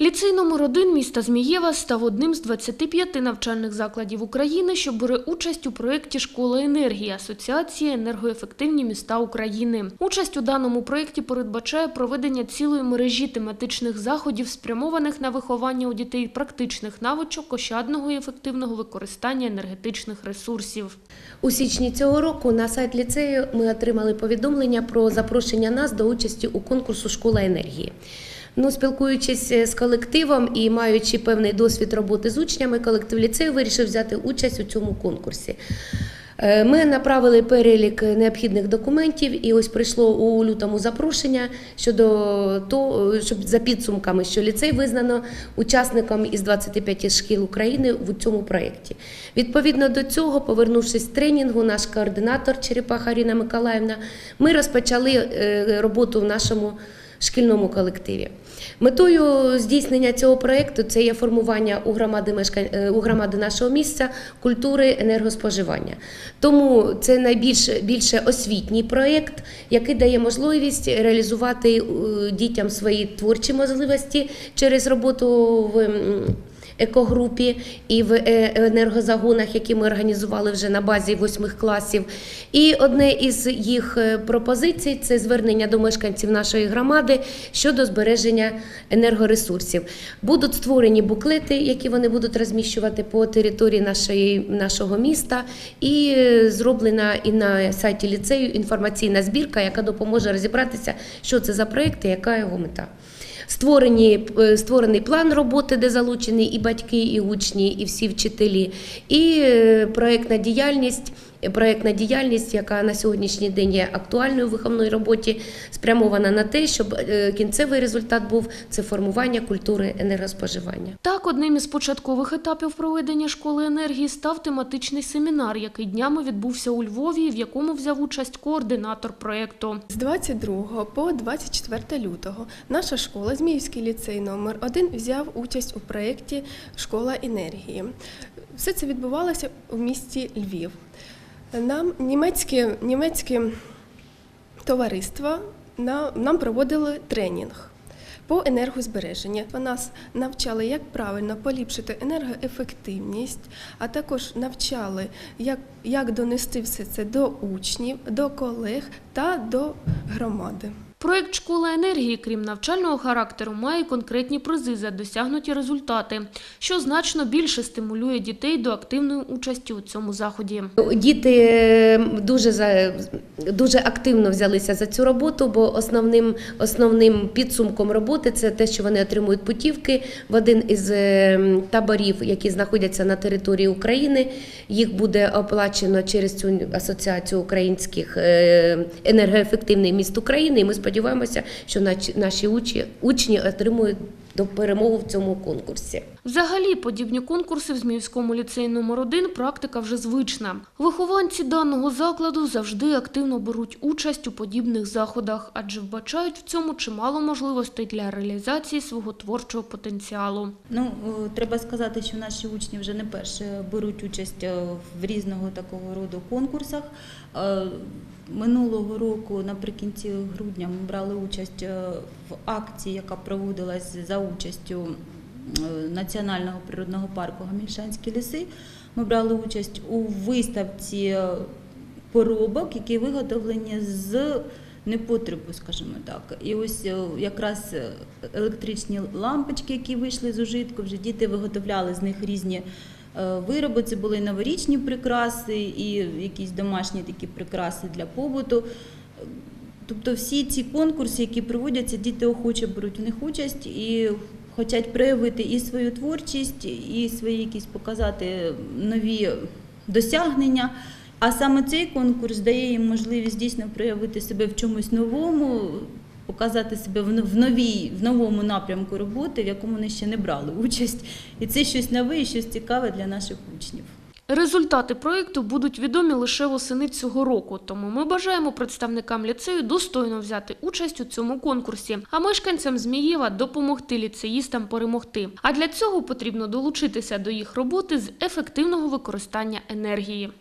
Ліцей номер 1 міста Змієва став одним з 25 навчальних закладів України, що бере участь у проєкті Школа енергії Асоціації енергоефективні міста України. Участь у даному проєкті передбачає проведення цілої мережі тематичних заходів, спрямованих на виховання у дітей практичних навичок ощадного і ефективного використання енергетичних ресурсів. У січні цього року на сайт ліцею ми отримали повідомлення про запрошення нас до участі у конкурсу Школа енергії. Ну, спілкуючись з колективом і маючи певний досвід роботи з учнями, колектив ліцею вирішив взяти участь у цьому конкурсі. Е, Ми направили перелік необхідних документів, і ось прийшло у лютому запрошення щодо того, щоб за підсумками, що ліцей визнано учасником із 25 шкіл України в цьому проєкті. Відповідно до цього, повернувшись з тренінгу, наш координатор Черепаха Аріна Миколаївна, ми розпочали е, роботу в нашому шкільному колективі. Метою здійснення цього проєкту це є формування у громади мешкань е, у громади нашого місця культури енергоспоживання. Тому це найбільш більше освітній проєкт, який дає можливість реалізувати е, дітям свої творчі можливості через роботу в. Екогрупі і в е, енергозагонах, які ми організували вже на базі восьмих класів. І одне із їх е, пропозицій це звернення до мешканців нашої громади щодо збереження енергоресурсів. Будуть створені буклети, які вони будуть розміщувати по території нашої, нашого міста, і е, зроблена і на сайті ліцею інформаційна збірка, яка допоможе розібратися, що це за проєкт і яка його мета. Створені, е, створений план роботи, де залучені і батьки, і учні, і всі вчителі, і е, проєктна діяльність. Проєктна діяльність, яка на сьогоднішній день є актуальною в виховній роботі, спрямована на те, щоб е, кінцевий результат був це формування культури енергоспоживання. Так, одним із початкових етапів проведення школи енергії став тематичний семінар, який днями відбувся у Львові, в якому взяв участь координатор проєкту. З 22 по 24 лютого наша школа, Зміївський ліцей номер 1 взяв участь у проєкті Школа енергії. Все це відбувалося у місті Львів. Нам німецькі німецьке товариство нам, нам проводили тренінг. По енергозбереженню нас навчали, як правильно поліпшити енергоефективність, а також навчали, як, як донести все це до учнів, до колег та до громади. Проєкт Школа енергії, крім навчального характеру, має конкретні призи за досягнуті результати, що значно більше стимулює дітей до активної участі у цьому заході. Діти е, дуже дуже активно взялися за цю роботу, бо основним основним підсумком роботи це те, що вони отримують путівки в один із е, таборів, які знаходяться на території України. Їх буде оплачено через цю асоціацію українських е, енергоефективних міст України. І ми сподіваємося, що наші- учні отримують до перемогу в цьому конкурсі. Взагалі, подібні конкурси в Зміївському ліцеї номер 1 практика вже звична. Вихованці даного закладу завжди активно беруть участь у подібних заходах, адже вбачають в цьому чимало можливостей для реалізації свого творчого потенціалу. Ну, е, треба сказати, що наші учні вже не перше беруть участь е, в різного такого роду конкурсах. Е, Минулого року, наприкінці грудня, ми брали участь в акції, яка проводилась за участю Національного природного парку Гамільшанські ліси. Ми брали участь у виставці е, поробок, які виготовлені з непотребу, скажімо так. І ось е, якраз е, електричні лампочки, які вийшли з ужитку, вже діти виготовляли з них різні е, вироби. Це були новорічні прикраси і якісь домашні такі прикраси для побуту. Тобто всі ці конкурси, які проводяться, діти охоче беруть в них участь і хочуть проявити і свою творчість, і свої якісь показати нові досягнення. А саме цей конкурс дає їм можливість дійсно проявити себе в чомусь новому, показати себе в новій, в новому напрямку роботи, в якому вони ще не брали участь. І це щось нове, і щось цікаве для наших учнів. Результати проєкту будуть відомі лише восени цього року, тому ми бажаємо представникам ліцею достойно взяти участь у цьому конкурсі, а мешканцям Змієва допомогти ліцеїстам перемогти. А для цього потрібно долучитися до їх роботи з ефективного використання енергії.